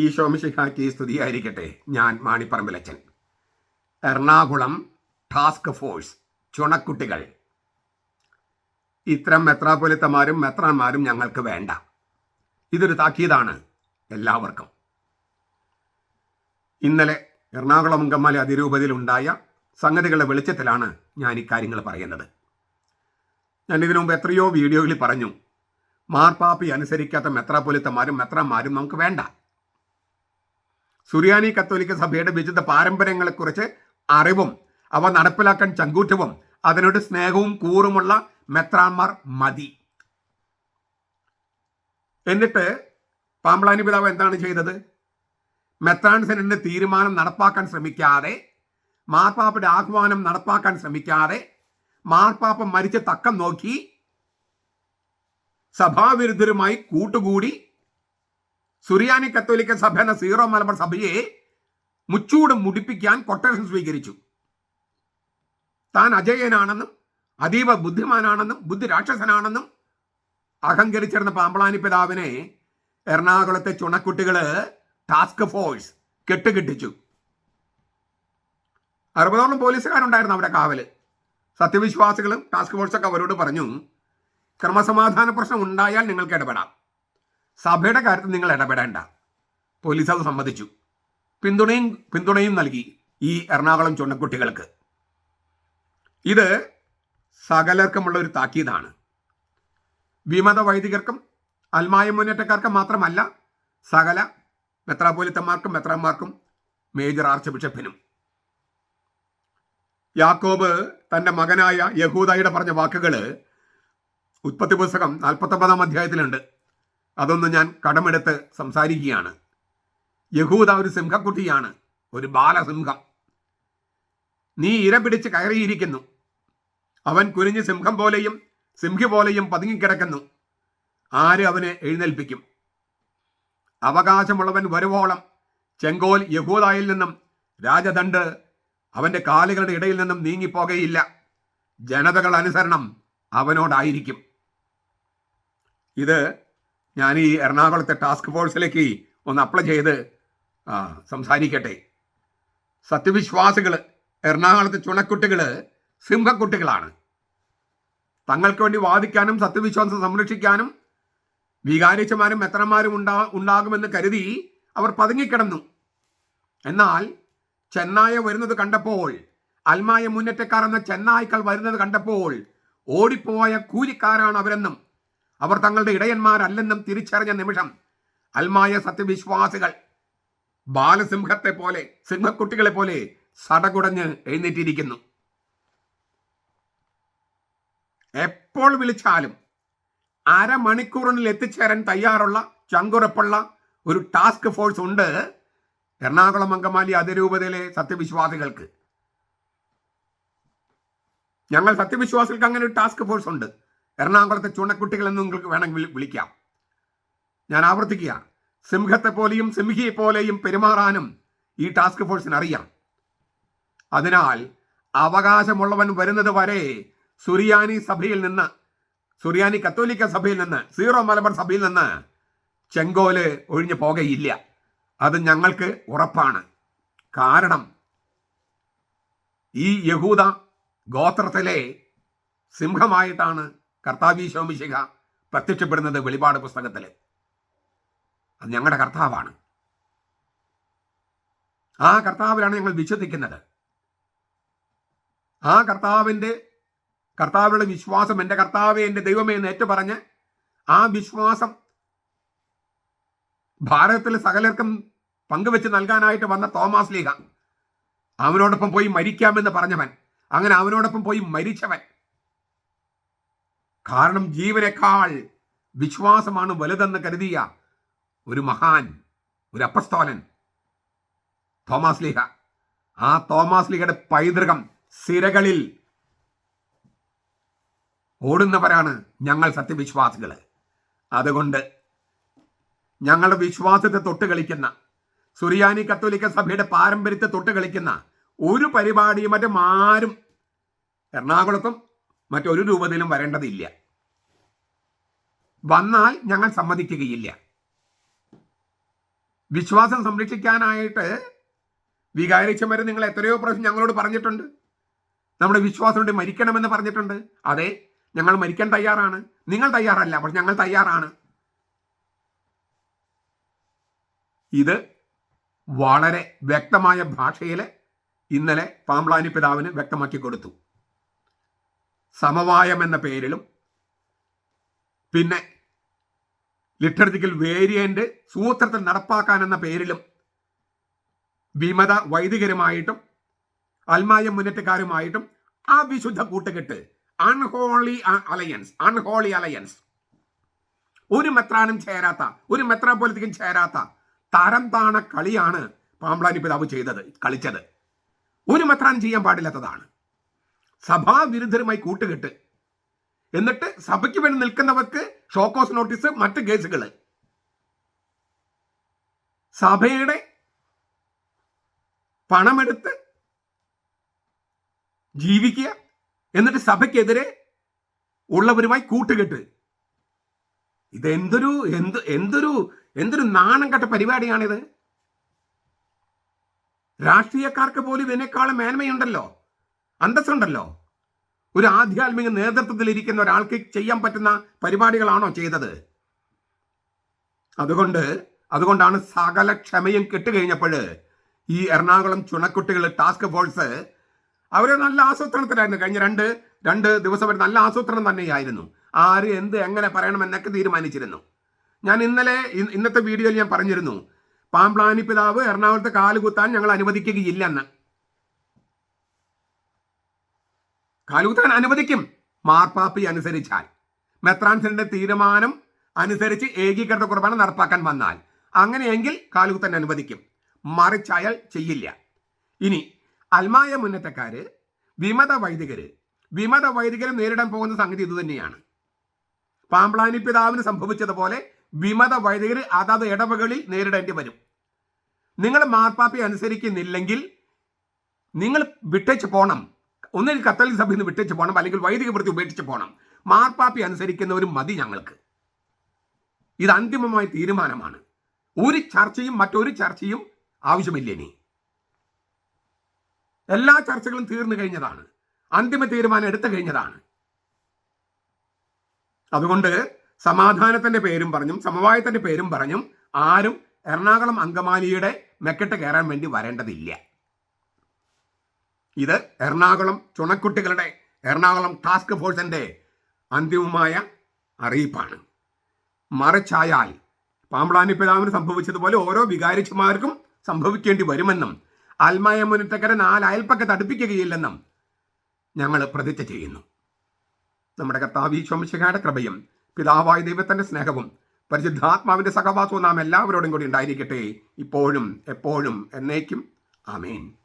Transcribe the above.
ഈ ശോമിശിഖാക്ക് സ്തുതിയായിരിക്കട്ടെ ഞാൻ മാണിപ്പറമ്പിലച്ചൻ. എറണാകുളം ടാസ്ക് ഫോഴ്സ് ചുണക്കുട്ടികൾ. ഇത്തരം മെത്രാപൊലിത്തമാരും മെത്രാന്മാരും ഞങ്ങൾക്ക് വേണ്ട. ഇതൊരു താക്കീതാണ് എല്ലാവർക്കും. ഇന്നലെ എറണാകുളം അങ്കമാലി അതിരൂപതയിലുണ്ടായ സംഗതികളുടെ വെളിച്ചത്തിലാണ് ഞാൻ ഇക്കാര്യങ്ങൾ പറയുന്നത്. ഞാൻ ഇതിനു മുമ്പ് എത്രയോ വീഡിയോകളിൽ പറഞ്ഞു മാർപ്പാപ്പി അനുസരിക്കാത്ത മെത്രാപൊലിത്തമാരും മെത്രാന്മാരും നമുക്ക് വേണ്ട. സുറിയാനി കത്തോലിക്ക സഭയുടെ വിശുദ്ധ പാരമ്പര്യങ്ങളെക്കുറിച്ച് അറിവും അവ നടപ്പിലാക്കാൻ ചങ്കൂറ്റവും അതിനോട് സ്നേഹവും കൂറുമുള്ള മെത്രാന്മാർ മതി. എന്നിട്ട് പാമ്പളാനി പിതാവ് എന്താണ് ചെയ്തത്? മെത്രാൻ തീരുമാനം നടപ്പാക്കാൻ ശ്രമിക്കാതെ മാർപ്പാപ്പയുടെ ആഹ്വാനം നടപ്പാക്കാൻ ശ്രമിക്കാതെ മാർപ്പാപ്പ മരിച്ച തക്കം നോക്കി സഭാവിരുദ്ധരുമായി കൂട്ടുകൂടി സുറിയാനി കത്തോലിക്ക സഭ എന്ന സീറോ മലബാർ സഭയെ മുച്ചൂട് മുടിപ്പിക്കാൻ കൊട്ടേഷൻ സ്വീകരിച്ചു. താൻ അജയനാണെന്നും അതീവ ബുദ്ധിമാനാണെന്നും ബുദ്ധി രാക്ഷസനാണെന്നും അഹങ്കരിച്ചിരുന്ന പാമ്പളാനി പിതാവിനെ എറണാകുളത്തെ ചുണക്കുട്ടികൾ ടാസ്ക് ഫോഴ്സ് കെട്ടുകെട്ടിച്ചു. അറുപതോളം പോലീസുകാരുണ്ടായിരുന്നു അവിടെ കാവൽ. സത്യവിശ്വാസികളും ടാസ്ക് ഫോഴ്സൊക്കെ അവരോട് പറഞ്ഞു ക്രമസമാധാന പ്രശ്നം ഉണ്ടായാൽ നിങ്ങൾക്ക് ഇടപെടാം. സഭയുടെ കാര്യത്തിൽ നിങ്ങൾ ഇടപെടേണ്ട. പോലീസ് അത് സമ്മതിച്ചു. പിന്തുണയും പിന്തുണയും നൽകി ഈ എറണാകുളം ചുണ്ടക്കുട്ടികൾക്ക് ഇത് സകലർക്കുമുള്ള ഒരു താക്കീതാണ്. വിമത വൈദികർക്കും അൽമായ മുന്നേറ്റക്കാർക്കും മാത്രമല്ല സകല മെത്രാപോലിത്തന്മാർക്കും മെത്രാന്മാർക്കും മേജർ ആർച്ച് ബിഷപ്പിനും. യാക്കോബ് തന്റെ മകനായ യഹൂദായിയുടെ പറഞ്ഞ വാക്കുകൾ ഉത്പത്തി പുസ്തകം നാൽപ്പത്തൊമ്പതാം അധ്യായത്തിലുണ്ട്. അതൊന്ന് ഞാൻ കടമെടുത്ത് സംസാരിക്കുകയാണ്. യഹൂദ ഒരു സിംഹക്കുട്ടിയാണ് ഒരു ബാലസിംഹം. നീ ഇര പിടിച്ച് കയറിയിരിക്കുന്നു. അവൻ കുനിഞ്ഞ് സിംഹം പോലെയും സിംഹി പോലെയും പതുങ്ങിക്കിടക്കുന്നു. ആര് അവനെ എഴുന്നേൽപ്പിക്കും? അവകാശമുള്ളവൻ വരുവോളം ചെങ്കോൽ യഹൂദായിൽ നിന്നും രാജദണ്ഡ് അവന്റെ കാലുകളുടെ ഇടയിൽ നിന്നും നീങ്ങിപ്പോകയില്ല. ജനതകൾ അനുസരണം അവനോടായിരിക്കും. ഇത് ഞാൻ ഈ എറണാകുളത്തെ ടാസ്ക് ഫോഴ്സിലേക്ക് ഒന്ന് അപ്ലൈ ചെയ്ത് സംസാരിക്കട്ടെ. സത്യവിശ്വാസികൾ എറണാകുളത്തെ ചുണക്കുട്ടികൾ സിംഹക്കുട്ടികളാണ്. തങ്ങൾക്ക് വേണ്ടി വാദിക്കാനും സത്യവിശ്വാസം സംരക്ഷിക്കാനും വികാരിച്ചമാരും മെത്രന്മാരും ഉണ്ടാ ഉണ്ടാകുമെന്ന് കരുതി അവർ പതുങ്ങിക്കിടന്നു. എന്നാൽ ചെന്നായ വരുന്നത് കണ്ടപ്പോൾ അൽമായ മുന്നേറ്റക്കാർ എന്ന ചെന്നായ്ക്കൾ വരുന്നത് കണ്ടപ്പോൾ ഓടിപ്പോയ കൂലിക്കാരാണ് അവരെന്നും. അവർ തങ്ങളുടെ ഇടയന്മാരല്ലെന്നും തിരിച്ചറിഞ്ഞ നിമിഷം അൽമായ സത്യവിശ്വാസികൾ ബാലസിംഹത്തെ പോലെ സിംഹക്കുട്ടികളെ പോലെ സടകുടഞ്ഞ് എഴുന്നേറ്റിരിക്കുന്നു. എപ്പോൾ വിളിച്ചാലും അരമണിക്കൂറിനുള്ളിൽ എത്തിച്ചേരാൻ തയ്യാറുള്ള ചങ്കുറപ്പുള്ള ഒരു ടാസ്ക് ഫോഴ്സ് ഉണ്ട് എറണാകുളം അങ്കമാലി അതിരൂപതയിലെ സത്യവിശ്വാസികൾക്ക്. ഞങ്ങൾ സത്യവിശ്വാസികൾക്ക് അങ്ങനെ ഒരു ടാസ്ക് ഫോഴ്സ് ഉണ്ട്. എറണാകുളത്തെ ചുണക്കുട്ടികൾ എന്ന് നിങ്ങൾക്ക് വേണമെങ്കിൽ വിളിക്കാം. ഞാൻ ആവർത്തിക്കുക. സിംഹത്തെ പോലെയും സിംഹിയെ പോലെയും പെരുമാറാനും ഈ ടാസ്ക് ഫോഴ്സിന് അറിയാം. അതിനാൽ അവകാശമുള്ളവൻ വരുന്നത് വരെ സുറിയാനി സഭയിൽ നിന്ന് സുറിയാനി കത്തോലിക്ക സഭയിൽ നിന്ന് സീറോ മലബാർ സഭയിൽ നിന്ന് ചെങ്കോൽ ഒഴിഞ്ഞു പോകയില്ല. അത് ഞങ്ങൾക്ക് ഉറപ്പാണ്. കാരണം ഈ യഹൂദ ഗോത്രത്തിലെ സിംഹമായിട്ടാണ് കർത്താവി ശോമിശിക പ്രത്യക്ഷപ്പെടുന്നത് വെളിപാട് പുസ്തകത്തിൽ അത് ഞങ്ങളുടെ കർത്താവാണ്. ആ കർത്താവിലാണ് ഞങ്ങൾ വിശ്വസിക്കുന്നത്. ആ കർത്താവിന്റെ കർത്താവിലുള്ള വിശ്വാസം എന്റെ കർത്താവെ എന്റെ ദൈവമേ എന്ന് ഏറ്റുപറഞ്ഞ് ആ വിശ്വാസം ഭാരതത്തിലെ സകലർക്കും പങ്കുവെച്ച് നൽകാനായിട്ട് വന്ന തോമാസ് ലീഗ അവനോടൊപ്പം പോയി മരിക്കാമെന്ന് പറഞ്ഞവൻ. അങ്ങനെ അവനോടൊപ്പം പോയി മരിച്ചവൻ. കാരണം ജീവനേക്കാൾ വിശ്വാസമാണ് വലുതെന്ന് കരുതിയ ഒരു മഹാൻ ഒരു അപ്പസ്തോലൻ തോമാസ് ലീഹ. ആ തോമാസ് ലീഹയുടെ പൈതൃകം സിരകളിൽ ഓടുന്നവരാണ് ഞങ്ങൾ സത്യവിശ്വാസികൾ അതുകൊണ്ട് ഞങ്ങളുടെ വിശ്വാസത്തെ തൊട്ട് കളിക്കുന്ന സുറിയാനി കത്തോലിക്ക സഭയുടെ പാരമ്പര്യത്തെ തൊട്ട് കളിക്കുന്ന ഒരു പരിപാടിയും മറ്റും ആരും എറണാകുളത്തും മറ്റൊരു രൂപത്തിലും വരേണ്ടതില്ല. വന്നാൽ ഞങ്ങൾ സമ്മതിക്കുകയില്ല. വിശ്വാസം സംരക്ഷിക്കാനായിട്ട് വികാരിച്ചവരെ നിങ്ങൾ എത്രയോ പ്രാവശ്യം ഞങ്ങളോട് പറഞ്ഞിട്ടുണ്ട്. നമ്മുടെ വിശ്വാസം മരിക്കണമെന്ന് പറഞ്ഞിട്ടുണ്ട്. അതെ ഞങ്ങൾ മരിക്കാൻ തയ്യാറാണ്. നിങ്ങൾ തയ്യാറല്ല പക്ഷെ ഞങ്ങൾ തയ്യാറാണ്. ഇത് വളരെ വ്യക്തമായ ഭാഷയിൽ ഇന്നലെ പാമ്പ്ലാനി പിതാവിന് വ്യക്തമാക്കി കൊടുത്തു. സമവായം എന്ന പേരിലും പിന്നെ ലിറ്റർജിക്കൽ വേരിയന്റ് സൂത്രത്തിൽ നടപ്പാക്കാൻ എന്ന പേരിലും വിമത വൈദികരുമായിട്ടും അൽമായ മുന്നേറ്റക്കാരുമായിട്ടും ആ വിശുദ്ധ കൂട്ടുകെട്ട് അൺഹോളി അലയൻസ് അൺഹോളി അലയൻസ് ഒരു മെത്രാനും ചേരാത്ത ഒരു മെത്രാപോലിത്തിക്കും ചേരാത്ത തരം താണ കളിയാണ് പാമ്പ്ലാനി പിതാവ് ചെയ്തത് കളിച്ചത്. ഒരു മെത്രാനും ചെയ്യാൻ പാടില്ലാത്തതാണ്. സഭാവിരുദ്ധരുമായി കൂട്ടുകെട്ട്. എന്നിട്ട് സഭയ്ക്ക് വേണ്ടി നിൽക്കുന്നവർക്ക് ഷോക്കോസ് നോട്ടീസ് മറ്റ് കേസുകൾ സഭയുടെ പണമെടുത്ത് ജീവിക്കുക. എന്നിട്ട് സഭയ്ക്കെതിരെ ഉള്ളവരുമായി കൂട്ടുകെട്ട്. ഇതെന്തൊരു എന്ത് എന്തൊരു എന്തൊരു നാണം കെട്ട പരിപാടിയാണിത്. രാഷ്ട്രീയക്കാർക്ക് പോലും ഇതിനേക്കാളും മേന്മയുണ്ടല്ലോ. അന്തസ്സുണ്ടല്ലോ. ഒരു ആധ്യാത്മിക നേതൃത്വത്തിൽ ഇരിക്കുന്ന ഒരാൾക്ക് ചെയ്യാൻ പറ്റുന്ന പരിപാടികളാണോ ചെയ്തത്? അതുകൊണ്ട് അതുകൊണ്ടാണ് സകല ക്ഷമയും കെട്ടുകഴിഞ്ഞപ്പോൾ ഈ എറണാകുളം ചുണക്കുട്ടികൾ ടാസ്ക് ഫോഴ്സ് അവർ നല്ല ആസൂത്രണത്തിലായിരുന്നു. കഴിഞ്ഞ രണ്ട് രണ്ട് ദിവസം വരെ നല്ല ആസൂത്രണം തന്നെയായിരുന്നു. ആര് എന്ത് എങ്ങനെ പറയണമെന്നൊക്കെ തീരുമാനിച്ചിരുന്നു. ഞാൻ ഇന്നലെ ഇന്നത്തെ വീഡിയോയിൽ ഞാൻ പറഞ്ഞിരുന്നു പാമ്പ്ലാനി പിതാവ് എറണാകുളത്ത് കാലുകുത്താൻ ഞങ്ങൾ അനുവദിക്കുകയില്ലെന്ന്. കാലുകുത്താൻ അനുവദിക്കും. മാർപ്പാപ്പി അനുസരിച്ചാൽ. മെത്രാൻസിന്റെ തീരുമാനം അനുസരിച്ച് ഏകീകൃത കുർബാന നടപ്പാക്കാൻ വന്നാൽ അങ്ങനെയെങ്കിൽ കാലൂത്തൻ അനുവദിക്കും. മറിച്ചയാൽ ചെയ്യില്ല. ഇനി അൽമായ മുന്നേറ്റക്കാര് വിമത വൈദികര് വിമത വൈദികര് നേരിടാൻ പോകുന്ന സംഗതി ഇതുതന്നെയാണ് പാമ്പ്ലാനി പിതാവിന് സംഭവിച്ചതുപോലെ വിമത വൈദികര് അതാത് ഇടവകളിൽ നേരിടേണ്ടി വരും. നിങ്ങൾ മാർപ്പാപ്പി അനുസരിക്കുന്നില്ലെങ്കിൽ നിങ്ങൾ വിട്ടേച്ച് പോണം. ഒന്നിൽ കത്തോലിക് സഭയിൽ നിന്ന് വിട്ടേച്ച് പോകണം അല്ലെങ്കിൽ വൈദിക വൃത്തി ഉപേക്ഷിച്ച് പോകണം. മാർപ്പാപ്പി അനുസരിക്കുന്നവരും മതി ഞങ്ങൾക്ക്. ഇത് അന്തിമമായ തീരുമാനമാണ്. ഒരു ചർച്ചയും മറ്റൊരു ചർച്ചയും ആവശ്യമില്ല ഇനി. എല്ലാ ചർച്ചകളും തീർന്നു കഴിഞ്ഞതാണ്. അന്തിമ തീരുമാനം എടുത്തു കഴിഞ്ഞതാണ്. അതുകൊണ്ട് സമാധാനത്തിന്റെ പേരും പറഞ്ഞും സമവായത്തിന്റെ പേരും പറഞ്ഞും ആരും എറണാകുളം അങ്കമാലിയുടെ മെക്കെട്ട് കയറാൻ വേണ്ടി വരേണ്ടതില്ല. ഇത് എറണാകുളം ചുണക്കുട്ടികളുടെ എറണാകുളം ടാസ്ക് ഫോഴ്സിന്റെ അന്തിമമായ അറിയിപ്പാണ്. മറിച്ചായാൽ പാമ്പളാനി പിതാവിന് സംഭവിച്ചതുപോലെ ഓരോ വികാരിച്ചുമാർക്കും സംഭവിക്കേണ്ടി വരുമെന്നും ആൽമായ മുന്നേറ്റക്കരെ നാല് അയൽപ്പക്ക തടുപ്പിക്കുകയില്ലെന്നും ഞങ്ങൾ പ്രതിജ്ഞ ചെയ്യുന്നു. നമ്മുടെ കർത്താവ് ശോമിശിഖയുടെ കൃപയും പിതാവായ ദൈവത്തിന്റെ സ്നേഹവും പരിശുദ്ധാത്മാവിന്റെ സഹവാസവും നാം എല്ലാവരോടും കൂടി ഉണ്ടായിരിക്കട്ടെ. ഇപ്പോഴും എപ്പോഴും എന്നേക്കും. ആമേൻ.